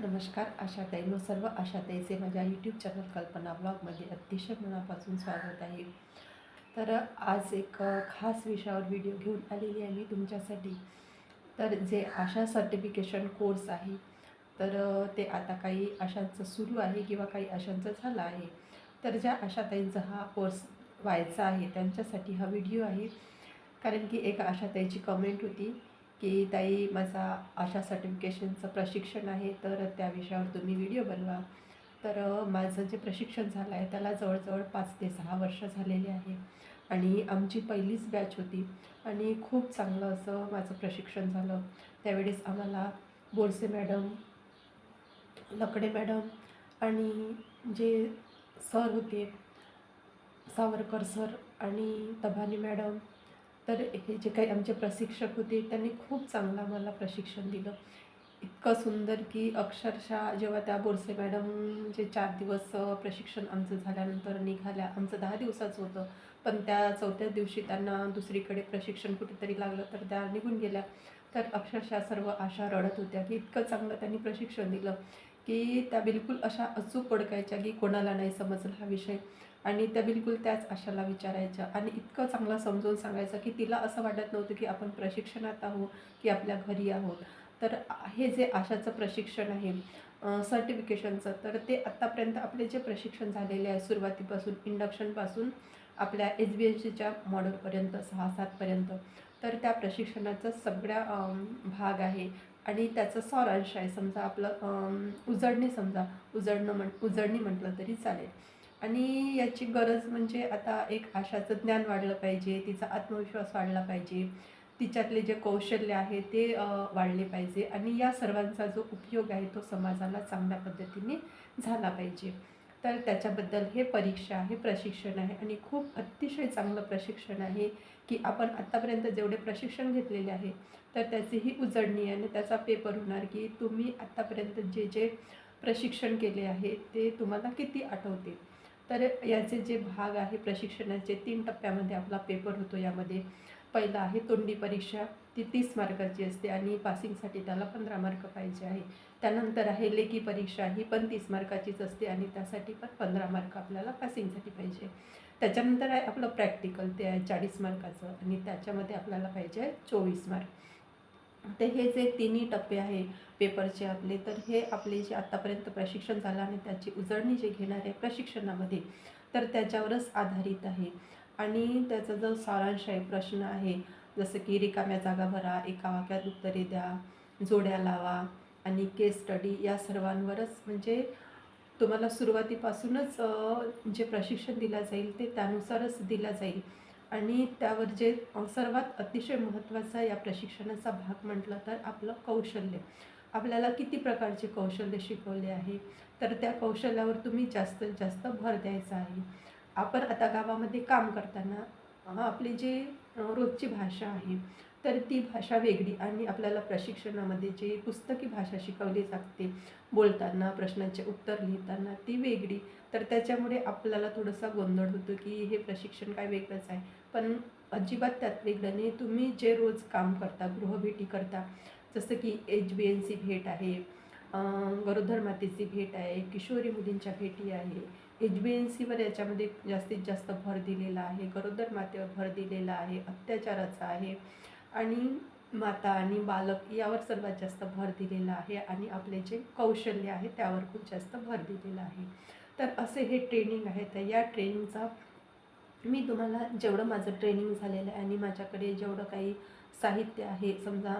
नमस्कार आशाताई मग सर्व आशाताईचे माझ्या यूट्यूब चॅनल कल्पना ब्लॉगमध्ये अतिशय मनापासून स्वागत आहे. तर आज एक खास विषयावर व्हिडिओ घेऊन आलेली आहे मी तुमच्यासाठी. तर जे आशा सर्टिफिकेशन कोर्स आहे तर ते आता काही आशांचं सुरू आहे किंवा काही आशांचं झालं आहे. तर ज्या आशाताईंचा हा कोर्स व्हायचा आहे त्यांच्यासाठी हा व्हिडिओ आहे. कारण की एक आशाताईची कमेंट होती की ताई माझा अशा सर्टिफिकेशनचं प्रशिक्षण आहे तर त्या विषयावर तुम्ही व्हिडिओ बनवा. तर माझं जे प्रशिक्षण झालं आहे त्याला जवळजवळ पाच ते सहा वर्ष झालेले आहे. आणि आमची पहिलीच बॅच होती. आणि खूप चांगलं असं माझं प्रशिक्षण झालं. त्यावेळेस आम्हाला बोरसे मॅडम लकडे मॅडम आणि जे सर होते सावरकर सर आणि तबानी मॅडम तर हे जे काही आमचे प्रशिक्षक होते त्यांनी खूप चांगलं आम्हाला प्रशिक्षण दिलं. इतकं सुंदर की अक्षरशः जेव्हा त्या बोरसे मॅडम जे चार दिवस प्रशिक्षण आमचं झाल्यानंतर निघाल्या आमचं दहा दिवसाचं होतं. पण त्या चौथ्या दिवशी त्यांना दुसरीकडे प्रशिक्षण कुठेतरी लागलं तर त्या निघून गेल्या. तर अक्षरशः सर्व आशा रडत होत्या की इतकं चांगलं त्यांनी प्रशिक्षण दिलं. की त्या बिलकुल अशा अचूक ओळखायच्या की कोणाला नाही समजला हा विषय. आणि त्या बिलकुल त्याच आशाला विचारायच्या. आणि इतकं चांगलं समजून सांगायचं की तिला असं वाटत नव्हतं की आपण प्रशिक्षणात आहोत की आपल्या घरी आहोत. तर हे जे आशाचं प्रशिक्षण आहे सर्टिफिकेशनचं तर ते आत्तापर्यंत आपले जे प्रशिक्षण झालेले आहे सुरुवातीपासून इंडक्शनपासून आपल्या एच बी एन सीच्या मॉडेलपर्यंत सहा सातपर्यंत तर त्या प्रशिक्षणाचा सगळ्या भाग आहे. आणि त्याचं सारांश आहे समजा आपलं उजळणी समजा उजळणं म्हण उजळणी म्हटलं तरी चालेल. आणि याची गरज म्हणजे आता एक आशाचं ज्ञान वाढलं पाहिजे तिचा आत्मविश्वास वाढला पाहिजे तिच्यातले जे कौशल्य आहे ते वाढले पाहिजे आणि या सर्वांचा जो उपयोग आहे तो समाजाला चांगल्या पद्धतीने झाला पाहिजे. तर त्याच्याबद्दल हे परीक्षा आहे प्रशिक्षण आहे आणि खूप अतिशय चांगलं प्रशिक्षण आहे की आपण आत्तापर्यंत जेवढे प्रशिक्षण घेतलेले आहे तर त्याची ही उजळणी आणि त्याचा पेपर होणार की तुम्ही आत्तापर्यंत जे जे प्रशिक्षण केले आहे ते तुम्हाला किती आठवते? तर याचे जे भाग आहे प्रशिक्षणाचे तीन टप्प्यामध्ये आपला पेपर होतो. यामध्ये पहिला आहे तोंडी परीक्षा ती तीस मार्काची असते आणि पासिंगसाठी त्याला पंधरा मार्क पाहिजे आहे. त्यानंतर आहे लेखी परीक्षा ही पण तीस मार्काचीच असते आणि त्यासाठी पण पंधरा मार्क आपल्याला पासिंगसाठी पाहिजे. त्याच्यानंतर आहे आपलं प्रॅक्टिकल ते आहे चाळीस मार्काचं आणि त्याच्यामध्ये आपल्याला पाहिजे आहे चोवीस मार्क. तर हे जे तिन्ही टप्पे आहे पेपरचे आपले तर हे आपले जे आत्तापर्यंत प्रशिक्षण झालं आणि त्याची उजळणी जे घेणार आहे प्रशिक्षणामध्ये तर त्याच्यावरच आधारित आहे. आणि त्याचा जो सारांश आहे प्रश्न आहे जसं की रिकाम्या जागा भरा एका वाक्यात उत्तरे द्या जोड्या लावा आणि केस स्टडी या सर्वांवरच म्हणजे तुम्हाला सुरुवातीपासूनच जे प्रशिक्षण दिलं जाईल ते त्यानुसारच दिलं जाईल. आणि त्यावर जे सर्वात अतिशय महत्त्वाचा या प्रशिक्षणाचा भाग म्हटलं तर आपलं कौशल्य. आपल्याला किती प्रकारचे कौशल्य शिकवले आहे? तर त्या कौशल्यावर तुम्ही जास्तीत जास्त भर द्यायचा आहे. आपण आता गावामध्ये काम करताना आपली जी रोजची भाषा आहे तर ती भाषा वेगळी आणि आपल्याला प्रशिक्षणामध्ये जी पुस्तकी भाषा शिकवली जाते बोलताना प्रश्नांचे उत्तर लिहिताना ती वेगळी. तर त्याच्यामुळे आपल्याला थोडासा गोंधळ होतो की हे प्रशिक्षण काय वेगळंच आहे. पण अजिबात त्यात वेगळं नाही. तुम्ही जे रोज काम करता गृहभेटी करता जसं की एच बी एन सी भेट आहे गरोधर गरोदर मातेची भेट आहे किशोरी मुलींच्या भेटी आहे एच बी एन सीवर याच्यामध्ये जास्तीत जास्त भर दिलेला आहे गरोदर मातेवर भर दिलेला आहे अत्याचाराचा आहे आणि माता आणि बालक यावर सर्वात जास्त भर दिलेला आहे आणि आपले जे कौशल्य आहे त्यावर खूप जास्त भर दिलेला आहे. तर असे हे ट्रेनिंग आहे तर या ट्रेनिंगचा मी तुम्हाला जेवढं माझं ट्रेनिंग झालेलं आहे आणि माझ्याकडे जेवढं काही साहित्य आहे समजा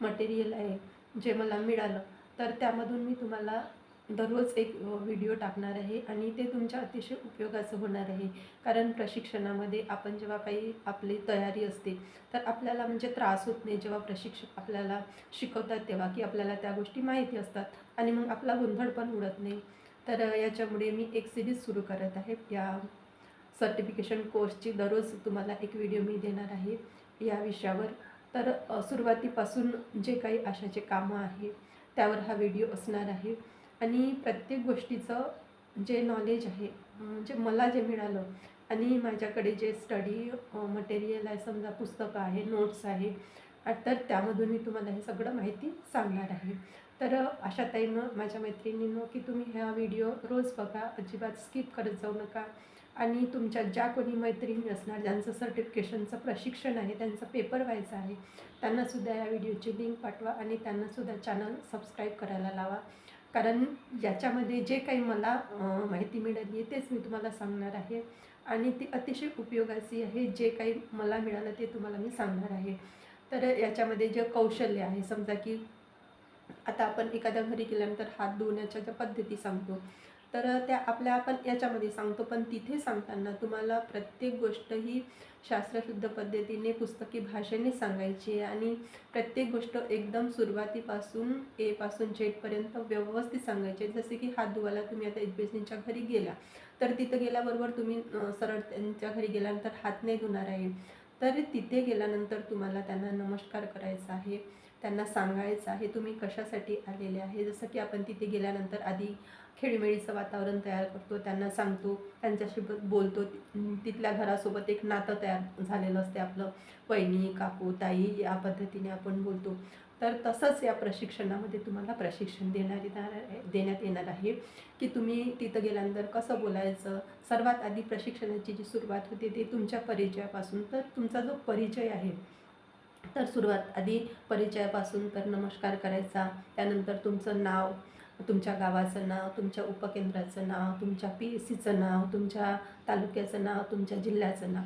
मटेरियल आहे जे मला मिळालं तर त्यामधून मी तुम्हाला दररोज एक व्हिडिओ टाकणार आहे आणि ते तुमच्या अतिशय उपयोगाचं होणार आहे. कारण प्रशिक्षणामध्ये आपण जेव्हा काही आपली तयारी असते तर आपल्याला म्हणजे त्रास होत नाही. जेव्हा प्रशिक्षक आपल्याला शिकवतात तेव्हा की आपल्याला त्या गोष्टी माहिती असतात आणि मग आपला गोंधळ पण उडत नाही. तर याच्यामुळे मी एक सिरीज सुरू करत आहे. या सर्टिफिकेशन कोर्सची दररोज तुम्हाला एक व्हिडिओ मी देणार आहे या विषयावर. तर सुरुवातीपासून जे काही आशाचे कामं आहे त्यावर हा व्हिडिओ असणार आहे. आणि प्रत्येक गोष्टीचं जे नॉलेज आहे म्हणजे मला जे मिळालं आणि माझ्याकडे जे स्टडी मटेरियल आहे समजा पुस्तकं आहे नोट्स आहे तर त्यामधून मी तुम्हाला हे सगळं माहिती सांगणार आहे. तर अशा टाईमं माझ्या मैत्रिणींनो की तुम्ही ह्या व्हिडिओ रोज बघा अजिबात स्किप करत जाऊ नका. आणि तुमच्या ज्या कोणी मैत्रिणी असणार ज्यांचं सर्टिफिकेशनचं प्रशिक्षण आहे त्यांचा पेपर व्हायचा आहे त्यांनासुद्धा या व्हिडिओची लिंक पाठवा आणि त्यांनासुद्धा चॅनल सबस्क्राईब करायला लावा. कारण याच्यामध्ये जे काही मला माहिती मिळाली आहे तेच मी तुम्हाला सांगणार आहे. आणि ती अतिशय उपयोगाची आहे जे काही मला मिळालं ते तुम्हाला मी सांगणार आहे. तर याच्यामध्ये जे कौशल्य आहे समजा की आता आपण एखाद्या घरी गेल्यानंतर हात धुण्याच्या ज्या पद्धती सांगतो तर त्या आपल्या आपण याच्यामध्ये सांगतो पण तिथे सांगताना तुम्हाला प्रत्येक गोष्ट ही शास्त्रशुद्ध पद्धतीने पुस्तकी भाषेने सांगायची आहे आणि प्रत्येक गोष्ट एकदम सुरुवातीपासून एपासून जेटपर्यंत व्यवस्थित सांगायची आहे. जसे की हात धुवायला तुम्ही आता एजबेसिनच्या घरी गेला तर तिथं गेल्याबरोबर तुम्ही सरळ त्यांच्या घरी गेल्यानंतर हात नाही धुणार आहे. तर तिथे गेल्यानंतर तुम्हाला त्यांना नमस्कार करायचा आहे. त्यांना सांगायचं हे तुम्ही कशासाठी आलेले आहे? जसं की आपण तिथे गेल्यानंतर आधी खेळीमेळीचं वातावरण तयार करतो त्यांना सांगतो त्यांच्याशी बोलतो. तिथल्या घरासोबत एक नातं तयार झालेलं असते आपलं. वहिनी काकू ताई या पद्धतीने आपण बोलतो. तर तसंच या प्रशिक्षणामध्ये तुम्हाला प्रशिक्षण देण्यात येणार आहे देण्यात येणार आहे. की तुम्ही तिथं गेल्यानंतर कसं बोलायचं? सर्वात आधी प्रशिक्षणाची जी सुरुवात होते ते तुमच्या परिचयापासून. तर तुमचा जो परिचय आहे तर सुरुवात आधी परिचयापासून तर नमस्कार करायचा. त्यानंतर तुमचं नाव तुमच्या गावाचं नाव तुमच्या उपकेंद्राचं नाव तुमच्या पी एस सीचं नाव तुमच्या तालुक्याचं नाव तुमच्या जिल्ह्याचं नाव.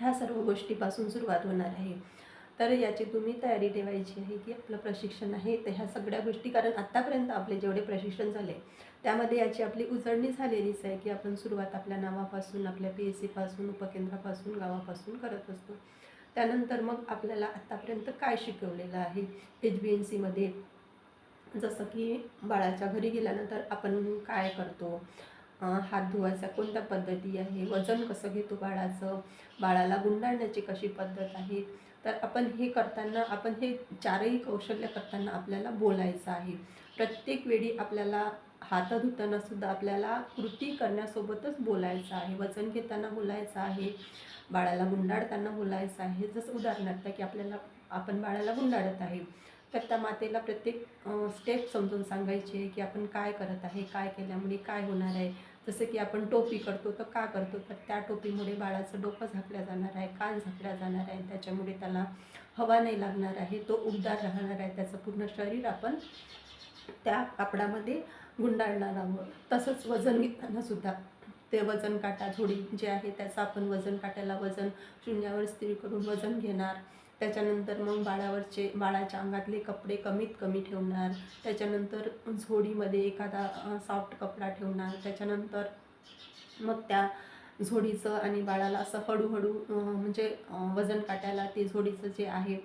ह्या सर्व गोष्टीपासून सुरुवात होणार आहे. तर याची तुम्ही तयारी ठेवायची आहे की आपलं प्रशिक्षण आहे. तर ह्या सगळ्या गोष्टी कारण आत्तापर्यंत आपले जेवढे प्रशिक्षण झाले त्यामध्ये याची आपली उजळणी झालेलीच आहे की आपण सुरुवात आपल्या नावापासून आपल्या पी एस सीपासून उपकेंद्रापासून गावापासून करत असतो. त्यानंतर मग आपल्याला आत्तापर्यंत काय शिकवलेलं आहे एच बी एन सीमध्ये जसं की बाळाच्या घरी गेल्यानंतर आपण काय करतो? हात धुवायचा कोणत्या पद्धती आहे? वजन कसं घेतो बाळाचं? बाळाला गुंडाळण्याची कशी पद्धत आहे? तर आपण हे करताना आपण हे चारही कौशल्य करताना आपल्याला बोलायचं आहे. प्रत्येक वेळी आपल्याला हात धुताना सुद्धा आपल्याला कृती करण्यासोबतच बोलायचं आहे. वचन घेताना बोलायचं आहे. बाळाला गुंडाळताना बोलायचं आहे. जसं उदाहरणार्थ की आपल्याला आपण बाळाला गुंडाळत आहे. तर त्या मातेला प्रत्येक स्टेप समजून सांगायचे की आपण काय करत आहे काय केल्यामुळे काय होणार आहे. जसं की आपण टोपी करतो तर का करतो? तर त्या टोपीमुळे बाळाचं डोकं झाकल्या जाणार आहे कान झाकल्या जाणार आहे. त्याच्यामुळे त्याला हवा नाही लागणार आहे. तो उबदार राहणार आहे. त्याचं पूर्ण शरीर आपण त्या कापडामध्ये गुंडाळणार आहोत. तसंच वजन घेताना सुद्धा ते वजन काटा झोडी जे आहे त्याचं आपण वजन काट्याला वजन शून्यावर स्थिर करून वजन घेणार. त्याच्यानंतर मग बाळावरचे बाळाच्या अंगातले कपडे कमीत कमी ठेवणार. त्याच्यानंतर झोडीमध्ये एखादा सॉफ्ट कपडा ठेवणार. त्याच्यानंतर मग त्या झोडीचं आणि बाळाला असं हळूहळू म्हणजे वजन काट्याला ते झोडीचं जे आहे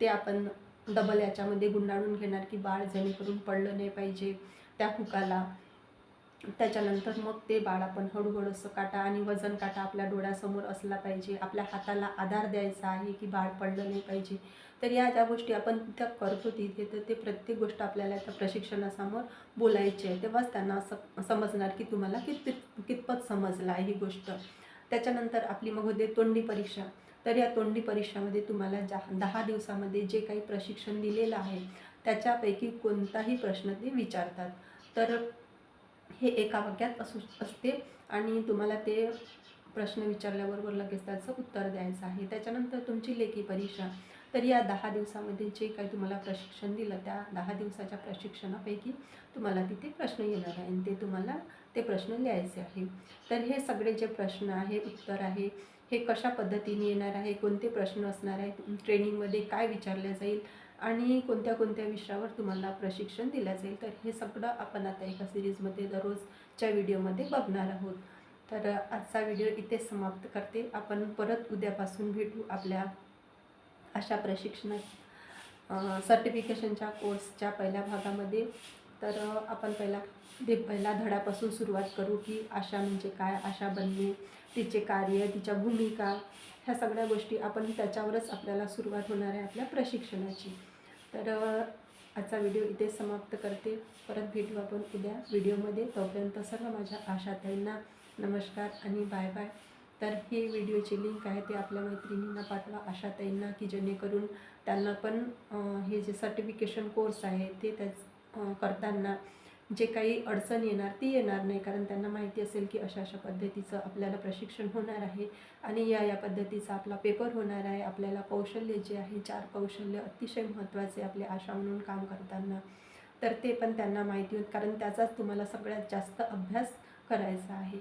ते आपण डबल याच्यामध्ये गुंडाळून घेणार की बाळ जेणेकरून पडलं नाही पाहिजे. त्या हुकाला. त्याच्यानंतर मग ते बाळ आपण हळूहळू असं काटा आणि वजन काटा आपल्या डोळ्यासमोर असला पाहिजे. आपल्या हाताला आधार द्यायचा आहे की बाळ पडलं नाही पाहिजे. तर या ज्या गोष्टी आपण त्या करतो तिथे तर ते प्रत्येक गोष्ट आपल्याला त्या प्रशिक्षणासमोर बोलायची आहे. तेव्हाच त्यांना असं समजणार की तुम्हाला कित कितपत समजलं आहे ही गोष्ट. त्याच्यानंतर आपली मग होते तोंडी परीक्षा. तर या तोंडी परीक्षामध्ये तुम्हाला ज्या दहा दिवसामध्ये जे काही प्रशिक्षण दिलेलं आहे त्याच्यापैकी कोणताही प्रश्न ते विचारतात. तर हे एका वाक्यात असू असते आणि तुम्हाला ते प्रश्न विचारल्याबरोबर लगेच त्याचं उत्तर द्यायचं आहे. त्याच्यानंतर तुमची लेखी परीक्षा. तर या दहा दिवसामध्ये जे काही तुम्हाला प्रशिक्षण दिलं त्या दहा दिवसाच्या प्रशिक्षणापैकी तुम्हाला तिथे प्रश्न येणार आहे आणि ते तुम्हाला ते प्रश्न लिहायचे आहे. तर हे सगळे जे प्रश्न आहे उत्तर आहे हे कशा पद्धतीने येणार आहे कोणते प्रश्न असणार आहे ट्रेनिंगमध्ये काय विचारले जाईल आणि कोणत्या कोणत्या विषयावर तुम्हाला प्रशिक्षण दिलं जाईल तर हे सगळं आपण आता एका सिरीजमध्ये दररोजच्या व्हिडिओमध्ये बघणार आहोत. तर आजचा व्हिडिओ इथेच समाप्त करते. आपण परत उद्यापासून भेटू आपल्या अशा प्रशिक्षणात सर्टिफिकेशनच्या कोर्सच्या पहिल्या भागामध्ये. तर आपण पहिला ते पहिला धड्यापासून सुरुवात करू की आशा म्हणजे काय आशा बनणे तिचे कार्य तिच्या भूमिका ह्या सगळ्या गोष्टी आपण त्याच्यावरच आपल्याला सुरुवात होणार आहे आपल्या प्रशिक्षणाची. तर आजचा व्हिडिओ इथे समाप्त करते. परत भेटू आपण उद्या व्हिडिओमध्ये. तोपर्यंत सर्व माझ्या आशाताईंना नमस्कार आणि बाय बाय. तर हे व्हिडिओची लिंक आहे ते आपल्या मैत्रिणींना पाठवा आशाताईंना की जेणेकरून त्यांना पण हे जे सर्टिफिकेशन कोर्स आहे ते त्याच करताना जे काही अडचण येणार ती येणार नाही. कारण त्यांना माहिती असेल की अशा अशा पद्धतीचं आपल्याला प्रशिक्षण होणार आहे आणि या या पद्धतीचा आपला पेपर होणार आहे. आपल्याला कौशल्य जे आहे चार कौशल्य अतिशय महत्त्वाचे आपले आशा म्हणून काम करताना. तर ते पण त्यांना माहिती होत कारण त्याचाच तुम्हाला सगळ्यात जास्त अभ्यास करायचा आहे.